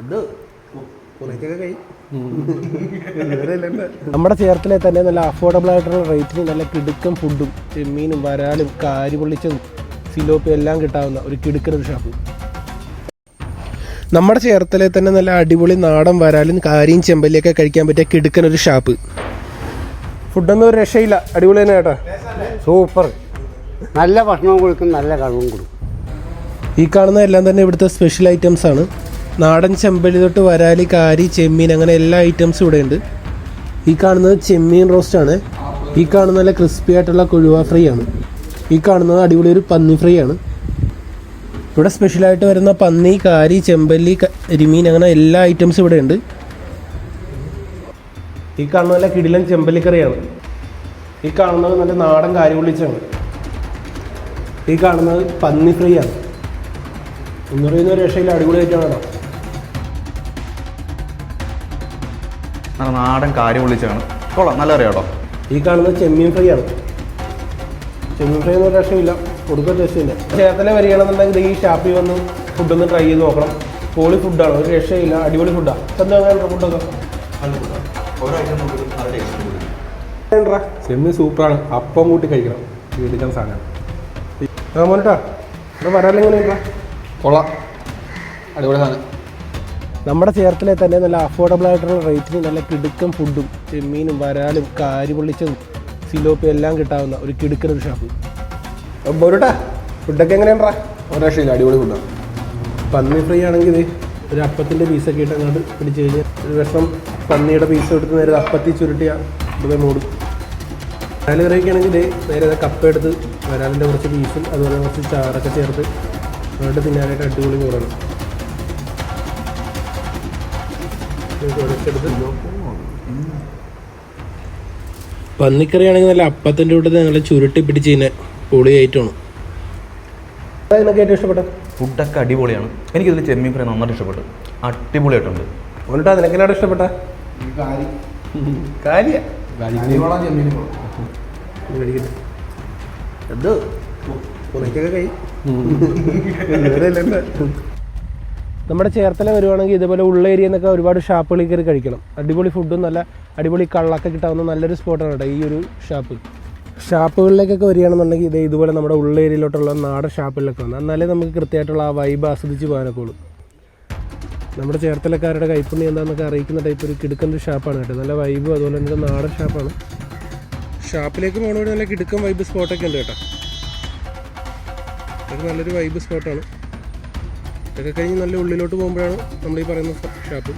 എന്ത് നമ്മുടെ ചേർത്തലെ തന്നെ നല്ല അഫോർഡബിൾ ആയിട്ടുള്ള റേറ്റിന് നല്ല കിടുക്കൻ ഫുഡും ചെമ്മീനും വരാലും കാരി പൊള്ളിച്ചതും സിലോപ്പും എല്ലാം കിട്ടാവുന്ന ഒരു കിടുക്കൻ ഒരു ഷാപ്പ് നമ്മുടെ ചേർത്തലെ തന്നെ നല്ല അടിപൊളി നാടൻ വരാലും കാരിയും ചെമ്പല്ലിയൊക്കെ കഴിക്കാൻ പറ്റിയ കിടുക്കൻ ഒരു ഷാപ്പ് ഫുഡൊന്നും ഒരു രക്ഷയില്ല. അടിപൊളി തന്നെ കേട്ടോ. സൂപ്പർ നല്ല ഭക്ഷണവും കൊടുക്കും നല്ല കഴിവും കൊടുക്കും. ഈ കാണുന്ന എല്ലാം തന്നെ ഇവിടുത്തെ സ്പെഷ്യൽ ഐറ്റംസ് ആണ്. നാടൻ ചെമ്പല്ലി തൊട്ട് വരാലി കാരി ചെമ്മീൻ അങ്ങനെ എല്ലാ ഐറ്റംസും ഇവിടെ ഉണ്ട് ഈ കാണുന്നത് ചെമ്മീൻ റോസ്റ്റ് ആണ്. ഈ കാണുന്ന നല്ല ക്രിസ്പി ആയിട്ടുള്ള കൊഴുവ ഫ്രൈ ആണ്. ഈ കാണുന്നത് അടിപൊളി ഒരു പന്നി ഫ്രൈ ആണ്. ഇവിടെ സ്പെഷ്യലായിട്ട് വരുന്ന പന്നി കാരി ചെമ്പല്ലി കരിമീൻ അങ്ങനെ എല്ലാ ഐറ്റംസും ഇവിടെ ഉണ്ട് ഈ കാണുന്ന നല്ല കിടിലൻ ചെമ്പല്ലിക്കറിയാണ് ഈ കാണുന്നത് നല്ല നാടൻ കാരി ഉള്ളിച്ചാണ് ഈ കാണുന്നത് പന്നി ഫ്രൈ ആണ്. എന്ന് പറയുന്ന രക്ഷയിൽ അടിപൊളിയായിട്ടാണ് കേട്ടോ നല്ല നാടൻ കാര്യം വിളിച്ചാണ് കൊള്ളാം നല്ല അറിയാട്ടോ ഈ കാണുന്നത് ചെമ്മീൻ ഫ്രൈ ആണ് ചെമ്മീൻ ഫ്രൈ ഒന്നും രക്ഷയില്ല കൊടുക്കാൻ രക്ഷയില്ല. ചേർത്തല വരികയാണെന്നുണ്ടെങ്കിൽ ഈ ഷാപ്പിൽ വന്ന് ഫുഡൊന്ന് ട്രൈ ചെയ്ത് നോക്കണം. പോളി ഫുഡാണ് ഒരു രക്ഷയില്ല. അടിപൊളി ഫുഡാണ് എന്താ ഫുഡൊക്കെ ചെമ്മീൻ സൂപ്പറാണ്. അപ്പം കൂട്ടി കഴിക്കണം. വീട്ടിക്കാൻ സാധനം. ആ മോനിട്ടാ ഇവിടെ വരാലെങ്ങനെ കൊള്ളാം. അടിപൊളി സാധനം. നമ്മുടെ ചേർത്തലെ തന്നെ നല്ല അഫോർഡബിൾ ആയിട്ടുള്ള റേറ്റിന് നല്ല കിടുക്കൻ ഫുഡും ചെമ്മീനും വരാലും കാരി പൊള്ളിച്ചതും സിലോപ്പും എല്ലാം കിട്ടാവുന്ന ഒരു കിടുക്കൻ ഒരു ഷാപ്പ് ബോരുട്ടാ ഫുഡൊക്കെ എങ്ങനെയാണ്ടാ രക്ഷയില്ല അടിപൊളി ഫുഡാണ് പന്നി ഫ്രീ ആണെങ്കിൽ ഒരു അപ്പത്തിന്റെ പീസൊക്കെ ഇട്ട് അങ്ങോട്ട് പിടിച്ച് കഴിഞ്ഞാൽ ഒരു വിഷം പന്നിയുടെ പീസ് എടുത്ത് നേരെ അപ്പത്തി ചുരുട്ടിയ ഇതുപോലെ മൂടും. വരാൽ കറിയൊക്കെ ആണെങ്കിൽ നേരെ കപ്പ എടുത്ത് വരാലിന്റെ കുറച്ച് പീസും അതുപോലെ കുറച്ച് ചാറൊക്കെ ചേർത്ത് അങ്ങോട്ട് തിന്നാനായിട്ട് അടിപൊളി ചോറാണ് ഇത് പന്നിക്കറി ആണെങ്കിൽ നല്ല അപ്പത്തിന്റെ കൂട്ടത്തിൽ നല്ല ചുരുട്ടി പിടിച്ച് കഴിഞ്ഞാൽ പൊളി ആയിട്ടാണ് അതാ നിനക്ക് ഏറ്റവും ഇഷ്ടപ്പെട്ടത് ഫുഡൊക്കെ അടിപൊളിയാണ് എനിക്കിതിൽ ചെമ്മീൻ ഫ്രൈ നന്നായിട്ട് ഇഷ്ടപ്പെട്ടു അടിപൊളിയായിട്ടുണ്ട് എന്നിട്ടാ നിനക്കെന്നാണ് ഇഷ്ടപ്പെട്ട കാര്യ എന്ത് കുറേക്കൊക്കെ കൈ നമ്മുടെ ചേർത്തല വരുവാണെങ്കിൽ ഇതുപോലെ ഉള്ള ഏരിയ എന്നൊക്കെ ഒരുപാട് ഷാപ്പുകളിൽ കയറി കഴിക്കണം. അടിപൊളി ഫുഡും നല്ല അടിപൊളി കള്ളൊക്കെ കിട്ടാവുന്ന നല്ലൊരു സ്പോട്ടാണ് കേട്ടോ ഈ ഒരു ഷാപ്പ് ഷാപ്പുകളിലേക്കൊക്കെ വരികയാണെന്നുണ്ടെങ്കിൽ ഇതേ ഇതുപോലെ നമ്മുടെ ഉള്ള ഏരിയയിലോട്ടുള്ള നാടൻ ഷാപ്പുകളിലൊക്കെ വന്നു എന്നാലേ നമുക്ക് കൃത്യമായിട്ടുള്ള ആ വൈബ് ആസ്വദിച്ച് പോകാനൊക്കെ ഉള്ളൂ നമ്മുടെ ചേർത്തലക്കാരുടെ കൈപ്പുണ്ണി എന്താണെന്നൊക്കെ അറിയിക്കുന്ന ടൈപ്പ് ഒരു കിടുക്കൻ ഒരു ഷാപ്പാണ് കേട്ടോ. നല്ല വൈബ് അതുപോലെ തന്നെ നാടൻ ഷാപ്പാണ് ഷാപ്പിലേക്ക് പോകുന്ന നല്ല കിടുക്കൻ വൈബ് സ്പോട്ടൊക്കെ ഉണ്ട് കേട്ടോ. ഒരു നല്ലൊരു വൈബ് സ്പോട്ടാണ് ഇതൊക്കെ കഴിഞ്ഞ് നല്ല ഉള്ളിലോട്ട് പോകുമ്പോഴാണ് നമ്മൾ ഈ പറയുന്ന ഷാപ്പ്.